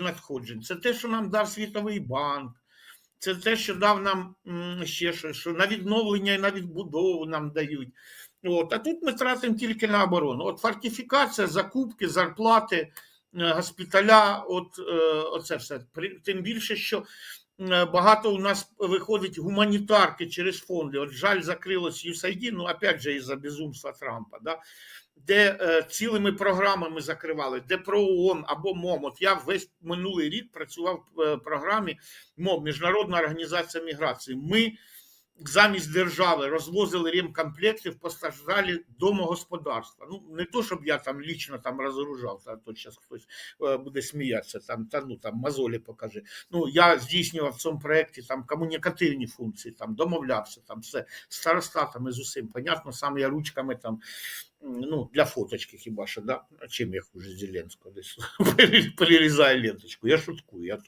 надходжень. Це те, що нам дав Світовий банк, це те, що дав нам ще щось, що на відновлення і на відбудову нам дають. От, а тут ми тратимо тільки на оборону. От фортифікація, закупки, зарплати, е, госпіталя, от е, оце все. Тим більше, що багато у нас виходить гуманітарки через фонди. От жаль, закрилось USAID, ну опять же із-за безумства Трампа. Да? Де е, цілими програмами закривали, де про ООН або МОМ. От я весь минулий рік працював в е, програмі МОМ, Міжнародна організація міграції. Ми замість держави розвозили ремкомплекти в постраждалі домогосподарства. Ну, не то, щоб я там лічно там розгружав, а то зараз хтось е, буде сміятися, там, та, ну, там мозолі покажи. Ну, я здійснював в цьому проєкті там комунікативні функції, там домовлявся, там все старостатами з усім. Понятно, сам я ручками там, ну, для фоточки хіба що, да? А чим я хуже Зеленського десь перерізаю ленточку. Я шуткую. Я